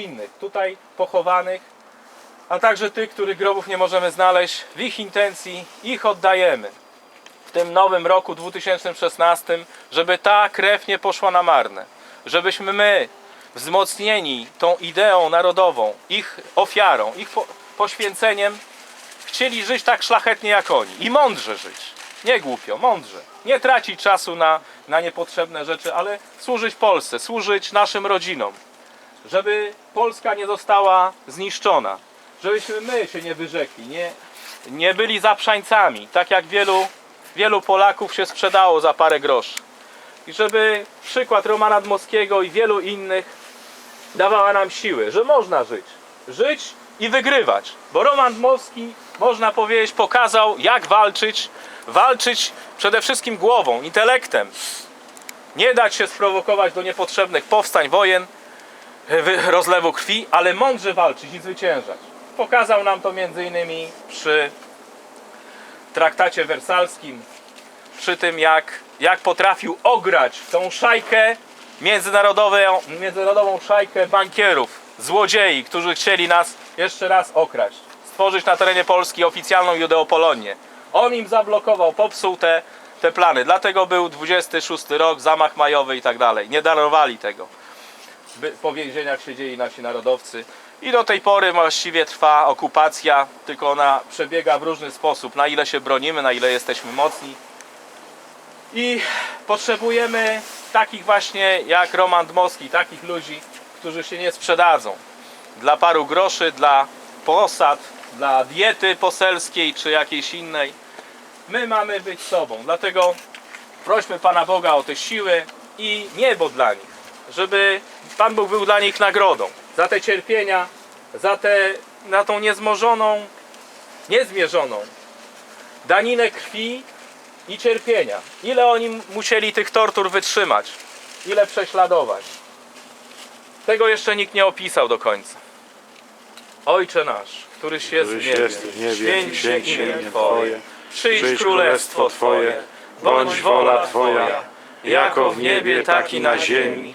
innych tutaj pochowanych, a także tych, których grobów nie możemy znaleźć. W ich intencji ich oddajemy w tym nowym roku 2016, żeby ta krew nie poszła na marne. Żebyśmy my, wzmocnieni tą ideą narodową, ich ofiarą, ich po poświęceniem, chcieli żyć tak szlachetnie jak oni i mądrze żyć. Nie głupio, mądrze. Nie tracić czasu na, na niepotrzebne rzeczy, ale służyć Polsce, służyć naszym rodzinom. Żeby Polska nie została zniszczona. Żebyśmy my się nie wyrzekli, nie, nie byli zaprzańcami, tak jak wielu, wielu Polaków się sprzedało za parę groszy. I żeby przykład Romana Dmowskiego i wielu innych dawała nam siły, że można żyć. Żyć i wygrywać. Bo Roman Dmowski, można powiedzieć, pokazał, jak walczyć. Walczyć przede wszystkim głową, intelektem. Nie dać się sprowokować do niepotrzebnych powstań, wojen, rozlewu krwi, ale mądrze walczyć i zwyciężać. Pokazał nam to między innymi przy traktacie wersalskim, przy tym jak, jak potrafił ograć tą szajkę międzynarodową, międzynarodową szajkę bankierów, złodziei, którzy chcieli nas jeszcze raz okraść. Stworzyć na terenie Polski oficjalną Judeopolonię. On im zablokował, popsuł te, te plany. Dlatego był 26 rok, zamach majowy i tak dalej. Nie darowali tego. Po więzieniach siedzieli nasi narodowcy. I do tej pory właściwie trwa okupacja, tylko ona przebiega w różny sposób. Na ile się bronimy, na ile jesteśmy mocni. I potrzebujemy takich właśnie jak Roman Dmowski, takich ludzi, którzy się nie sprzedadzą. Dla paru groszy, dla posad, dla diety poselskiej czy jakiejś innej. My mamy być sobą. Dlatego prośmy Pana Boga o te siły i niebo dla nich. Żeby Pan Bóg był dla nich nagrodą. Za te cierpienia, za, te, za tą niezmożoną, niezmierzoną daninę krwi i cierpienia. Ile oni musieli tych tortur wytrzymać? Ile prześladowań? Tego jeszcze nikt nie opisał do końca. Ojcze nasz, któryś jest w Któryś niebie, jest w niebie, święć się imię Twoje. przyjdź królestwo Twoje, bądź wola Twoja, jako w niebie, tak i na ziemi.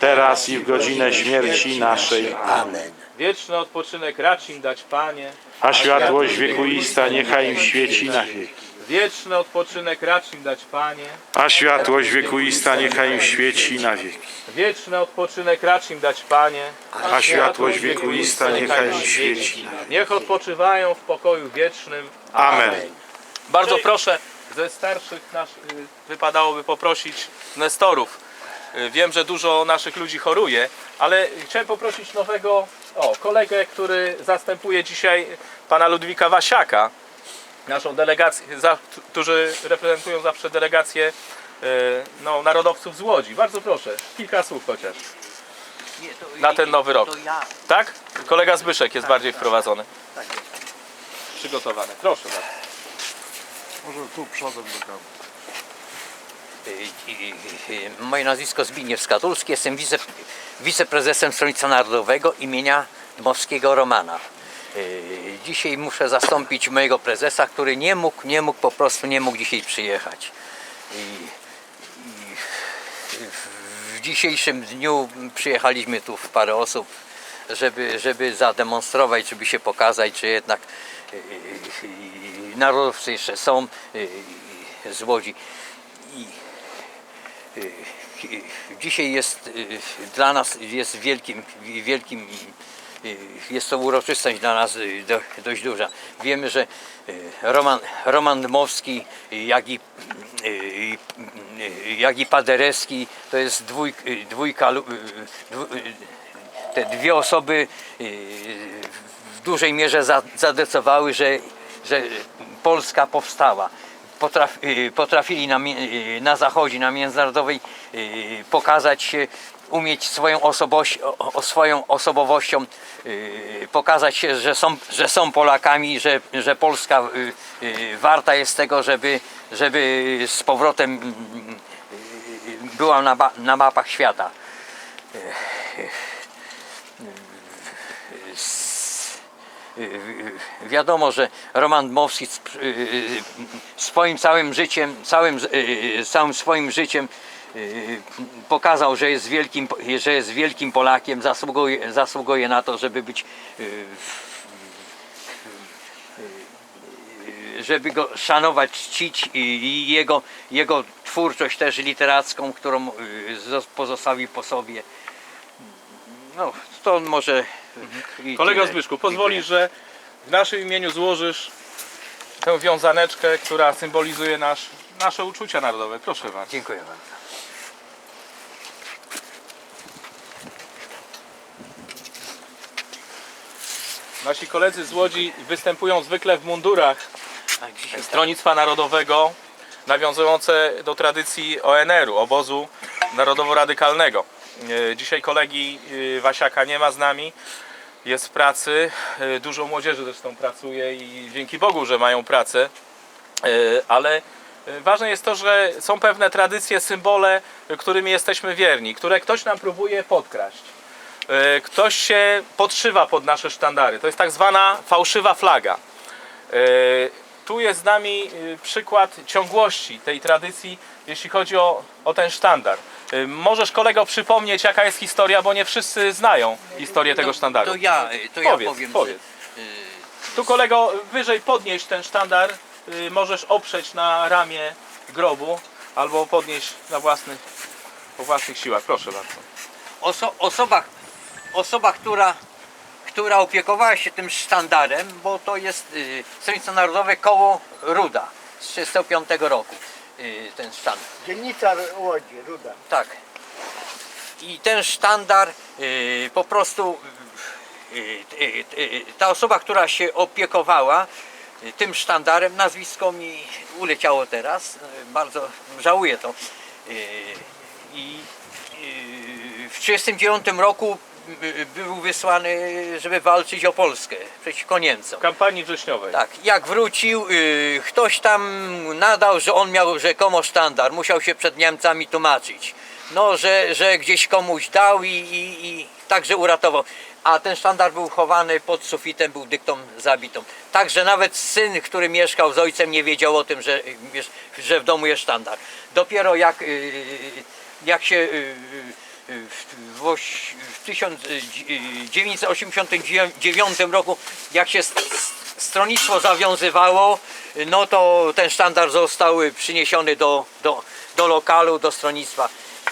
teraz i w godzinę śmierci naszej. Amen. Wieczny odpoczynek racz im dać Panie, A światłość wiekuista niechaj im świeci na wieki. wieczny odpoczynek racz im dać Panie, A światłość wiekuista niechaj im świeci na wieki. wieczny odpoczynek racz im dać Panie, A światłość wiekuista niechaj im świeci na wieki. niech odpoczywają w pokoju wiecznym. Amen. Bardzo proszę, ze starszych nasz, y, wypadałoby poprosić nestorów. Y, Wiem, że dużo naszych ludzi choruje, ale chciałem poprosić nowego o, kolegę, który zastępuje dzisiaj pana Ludwika Wasiaka, naszą delegację, za, którzy reprezentują zawsze delegację y, no, narodowców z Łodzi. Bardzo proszę, kilka słów chociaż. Nie, to Na ten nowy rok. Tak? Kolega Zbyszek jest bardziej wprowadzony. Tak jest. Przygotowany. Proszę bardzo. Może tu przodem do kawy. Moje nazwisko Zbigniew Skatulski, jestem wice, wiceprezesem Stronnictwa Narodowego imienia Dmowskiego Romana. Y, Dzisiaj muszę zastąpić mojego prezesa, który nie mógł, nie mógł, po prostu nie mógł dzisiaj przyjechać. I, w dzisiejszym dniu przyjechaliśmy tu w parę osób, żeby, żeby zademonstrować, żeby się pokazać, że jednak y, y, narodowcy jeszcze są z Łodzi. I, dzisiaj jest y, dla nas jest wielkim, wielkim y, jest to uroczystość dla nas y, do, dość duża. Wiemy, że y, Roman, Roman Dmowski, y, jak i, y, y, y, jak i Paderewski to jest dwój, y, dwójka, y, y, te dwie osoby y, w dużej mierze za- zadecydowały, że, że Polska powstała. Y, potrafili na, y, na zachodzie, na międzynarodowej y, pokazać się umieć swoją, osobowość, o, o swoją osobowością pokazać się, że są, że są Polakami, że, że Polska warta jest tego, żeby, żeby z powrotem y, była na, na mapach świata. Wiadomo, że Roman Dmowski y, swoim całym życiem, całym, y, całym swoim życiem y, pokazał, że jest wielkim, że jest wielkim Polakiem, zasługuje, zasługuje na to, żeby być y, żeby go szanować, czcić i, jego, jego twórczość też literacką, którą y, zo- pozostawił po sobie. No, to może... i Kolego tyle. Zbyszku, pozwolisz, że w naszym imieniu złożysz tę wiązaneczkę, która symbolizuje nasz, nasze uczucia narodowe. Proszę bardzo. Dziękuję bardzo. Nasi koledzy z Łodzi występują zwykle w mundurach Stronnictwa Narodowego, nawiązujące do tradycji ONR-u, obozu narodowo-radykalnego. E, Dzisiaj kolegi e, Wasiaka nie ma z nami, jest w pracy. E, Dużo młodzieży zresztą pracuje i dzięki Bogu, że mają pracę. Ale ważne jest to, że są pewne tradycje, symbole, którymi jesteśmy wierni, które ktoś nam próbuje podkraść. Ktoś się podszywa pod nasze sztandary. To jest tak zwana fałszywa flaga. Tu jest z nami przykład ciągłości tej tradycji, jeśli chodzi o, o ten sztandar. E, Możesz kolego przypomnieć, jaka jest historia, bo nie wszyscy znają historię tego sztandaru. To ja, to ja Powiedz, powiem. powiedz. Że, y, Tu kolego, wyżej podnieść ten sztandar, y, możesz oprzeć na ramię grobu, albo podnieść na własnych, po własnych siłach. Proszę bardzo. oso, osoba, osoba która, która opiekowała się tym sztandarem, bo to jest y, Stronnictwo Narodowe Koło Ruda z 1935 roku. Y, ten sztandar. Dzielnica Łodzi, Ruda. Tak. I ten sztandar y, po prostu y, y, y, ta osoba, która się opiekowała y, tym sztandarem, nazwisko mi uleciało teraz, y, bardzo żałuję to. Y, I y, w 1939 roku był wysłany, żeby walczyć o Polskę przeciwko Niemcom. W kampanii wrześniowej. Tak, jak wrócił, y, ktoś tam nadał, że on miał rzekomo sztandar, musiał się przed Niemcami tłumaczyć. No, że, że gdzieś komuś dał i, i, i także uratował. A ten sztandar był chowany pod sufitem, był dyktą zabitą. Także nawet syn, który mieszkał z ojcem, nie wiedział o tym, że, że w domu jest sztandar. Dopiero jak, y, jak się y, w, w, oś- w 1989 roku, jak się st- stronnictwo zawiązywało, no to ten sztandar został przyniesiony do, do, do lokalu, do stronnictwa.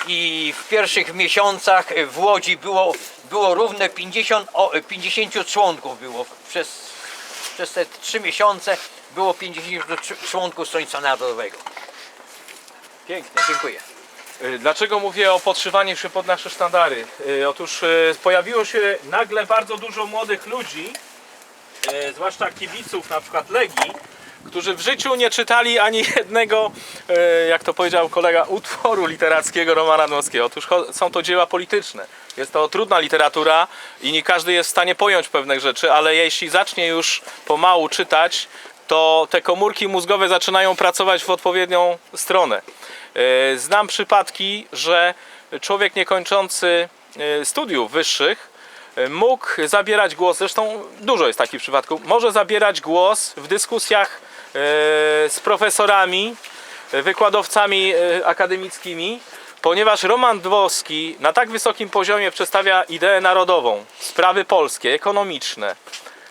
I w pierwszych miesiącach w Łodzi było, było równe 50, o, 50 członków było. Przez, przez te 3 miesiące było 50 członków Stronnictwa Narodowego. Pięknie. Dziękuję. Y, Dlaczego mówię o podszywaniu się pod nasze sztandary? Y, Otóż y, pojawiło się nagle bardzo dużo młodych ludzi, zwłaszcza kibiców na przykład Legii, którzy w życiu nie czytali ani jednego, jak to powiedział kolega, utworu literackiego Romana Dmowskiego. Otóż są to dzieła polityczne. Jest to trudna literatura i nie każdy jest w stanie pojąć pewnych rzeczy, ale jeśli zacznie już pomału czytać, to te komórki mózgowe zaczynają pracować w odpowiednią stronę. E, Znam przypadki, że człowiek niekończący e, studiów wyższych e, mógł zabierać głos, zresztą dużo jest takich przypadków, może zabierać głos w dyskusjach z profesorami, wykładowcami akademickimi, ponieważ Roman Dmowski na tak wysokim poziomie przedstawia ideę narodową, sprawy polskie, ekonomiczne,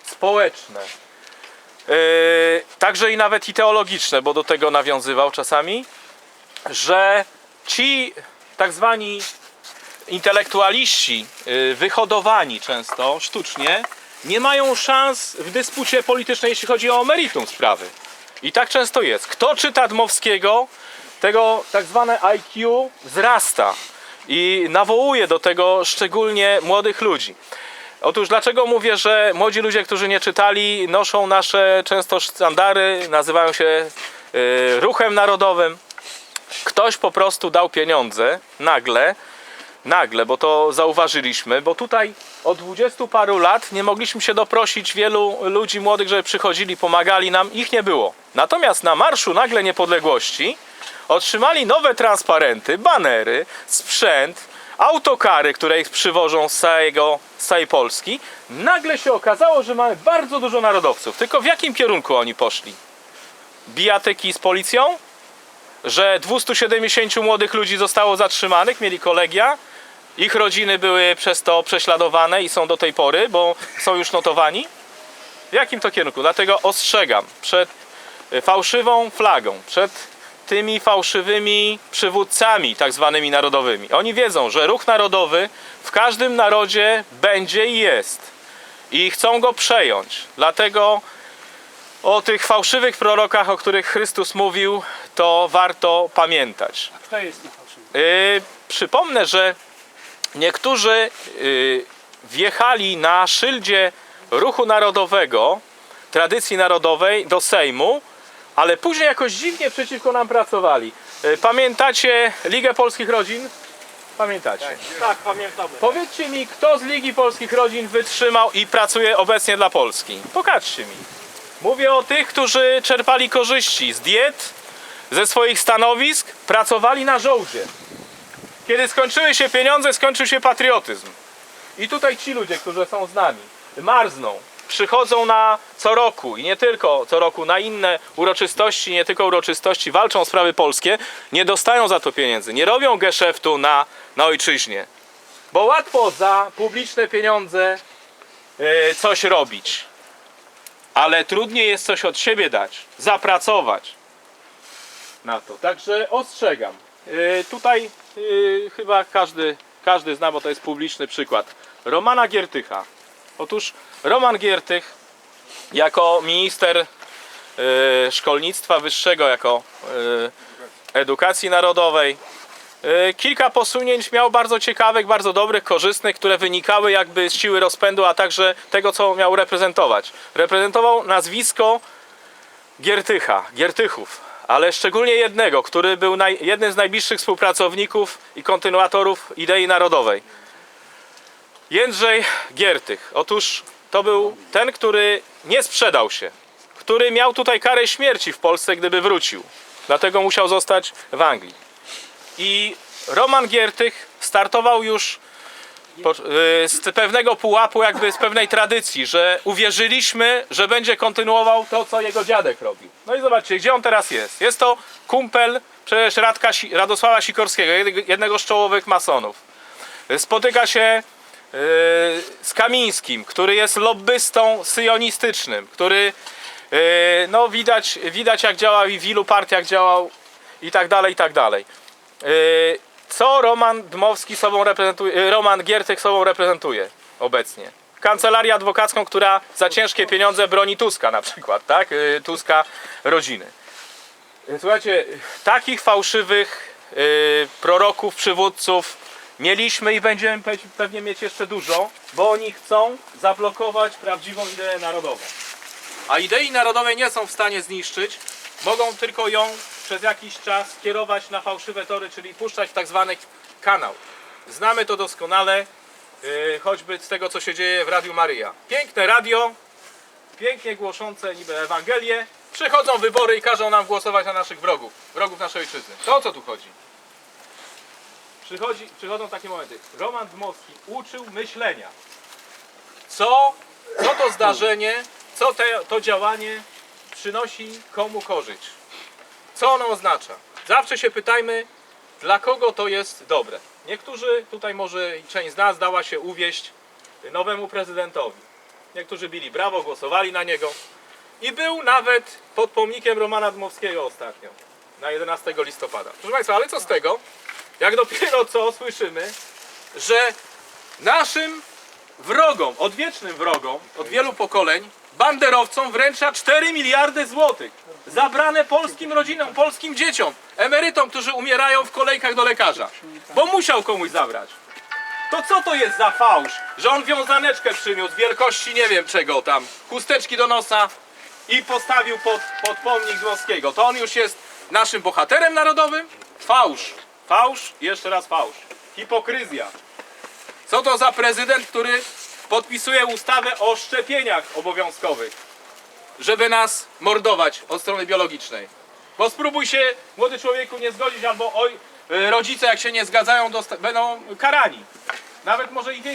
społeczne, także i nawet i teologiczne, bo do tego nawiązywał czasami, że ci tak zwani intelektualiści, y, wyhodowani często sztucznie, nie mają szans w dyspucie politycznej, jeśli chodzi o meritum sprawy. I tak często jest. Kto czyta Dmowskiego, tego tak zwane IQ wzrasta i nawołuje do tego szczególnie młodych ludzi. Otóż dlaczego mówię, że młodzi ludzie, którzy nie czytali, noszą nasze często sztandary, nazywają się y, ruchem narodowym. Ktoś po prostu dał pieniądze nagle nagle, bo to zauważyliśmy, bo tutaj od dwudziestu paru lat nie mogliśmy się doprosić wielu ludzi młodych, żeby przychodzili, pomagali nam, ich nie było. Natomiast na Marszu Nagle Niepodległości otrzymali nowe transparenty, banery, sprzęt, autokary, które ich przywożą z, całego, z całej Polski. Nagle się okazało, że mamy bardzo dużo narodowców. Tylko w jakim kierunku oni poszli? Bijatyki z policją? Że 270 młodych ludzi zostało zatrzymanych, mieli kolegia. Ich rodziny były przez to prześladowane i są do tej pory, bo są już notowani. W jakim to kierunku? Dlatego ostrzegam przed y, fałszywą flagą, przed tymi fałszywymi przywódcami, tak zwanymi narodowymi. Oni wiedzą, że ruch narodowy w każdym narodzie będzie i jest. I chcą go przejąć. Dlatego o tych fałszywych prorokach, o których Chrystus mówił, to warto pamiętać. Kto jest fałszywy? Yy, przypomnę, że niektórzy yy, wjechali na szyldzie ruchu narodowego, tradycji narodowej do Sejmu, ale później jakoś dziwnie przeciwko nam pracowali. Yy, pamiętacie Ligę Polskich Rodzin? Pamiętacie. Tak, pamiętamy. Powiedzcie mi, kto z Ligi Polskich Rodzin wytrzymał i pracuje obecnie dla Polski? Pokażcie mi. Mówię o tych, którzy czerpali korzyści z diet, ze swoich stanowisk, pracowali na żołdzie. Kiedy skończyły się pieniądze, skończył się patriotyzm. I tutaj ci ludzie, którzy są z nami, marzną, przychodzą na co roku i nie tylko co roku, na inne uroczystości, nie tylko uroczystości, walczą o sprawy polskie, nie dostają za to pieniędzy, nie robią geszeftu na, na ojczyźnie. Bo łatwo za publiczne pieniądze e, coś robić, ale trudniej jest coś od siebie dać, zapracować na to. Także ostrzegam. E, Tutaj e, chyba każdy, każdy zna, bo to jest publiczny przykład. Romana Giertycha. Otóż Roman Giertych jako minister e, szkolnictwa wyższego, jako e, edukacji narodowej, kilka posunięć miał bardzo ciekawych, bardzo dobrych, korzystnych, które wynikały jakby z siły rozpędu, a także tego, co miał reprezentować. Reprezentował nazwisko Giertycha, Giertychów, ale szczególnie jednego, który był naj, jednym z najbliższych współpracowników i kontynuatorów idei narodowej. Jędrzej Giertych. Otóż to był ten, który nie sprzedał się, który miał tutaj karę śmierci w Polsce, gdyby wrócił. Dlatego musiał zostać w Anglii. I Roman Giertych startował już y, z pewnego pułapu, jakby z pewnej tradycji, że uwierzyliśmy, że będzie kontynuował to, co jego dziadek robił. No i zobaczcie, gdzie on teraz jest. Jest to kumpel przecież Radka, Radosława Sikorskiego, jednego- jednego z czołowych masonów. Spotyka się y, z Kamińskim, który jest lobbystą syjonistycznym, który y, no widać, widać jak działał i w ilu partiach działał i tak dalej, i tak dalej. Y, Co Roman Dmowski sobą reprezentuje, y, Roman Giertych sobą reprezentuje obecnie? Kancelarię adwokacką, która za ciężkie pieniądze broni Tuska na przykład, tak? Y, Tuska rodziny. Słuchajcie, takich fałszywych proroków, przywódców mieliśmy i będziemy pe- pewnie mieć jeszcze dużo, bo oni chcą zablokować prawdziwą ideę narodową. A idei narodowej nie są w stanie zniszczyć, mogą tylko ją przez jakiś czas kierować na fałszywe tory, czyli puszczać w tak zwany kanał. Znamy to doskonale, yy, choćby z tego, co się dzieje w Radiu Maryja. Piękne radio, pięknie głoszące niby Ewangelię, przychodzą wybory i każą nam głosować na naszych wrogów, wrogów naszej ojczyzny. To o co tu chodzi? Przychodzi, przychodzą takie momenty. Roman Dmowski uczył myślenia. Co, co to zdarzenie, co te, to działanie przynosi komu korzyść? Co ono oznacza? Zawsze się pytajmy, dla kogo to jest dobre. Niektórzy, tutaj może część z nas dała się uwieść nowemu prezydentowi. Niektórzy bili brawo, głosowali na niego. I był nawet pod pomnikiem Romana Dmowskiego ostatnio, na 11 listopada. Proszę Państwa, ale co z tego, jak dopiero co słyszymy, że naszym wrogom, odwiecznym wrogom, od wielu pokoleń, banderowcom wręcza 4 miliardy złotych. Zabrane polskim rodzinom, polskim dzieciom, emerytom, którzy umierają w kolejkach do lekarza. Bo musiał komuś zabrać. To co to jest za fałsz, że on wiązaneczkę przyniósł wielkości nie wiem czego tam, chusteczki do nosa i postawił pod, pod pomnik Złowskiego. To on już jest naszym bohaterem narodowym? Fałsz. Fałsz jeszcze raz fałsz. hipokryzja. Co to za prezydent, który podpisuje ustawę o szczepieniach obowiązkowych, żeby nas mordować od strony biologicznej? Bo spróbuj się, młody człowieku, nie zgodzić, albo oj, y, rodzice jak się nie zgadzają, będą karani. Nawet może i więzienie.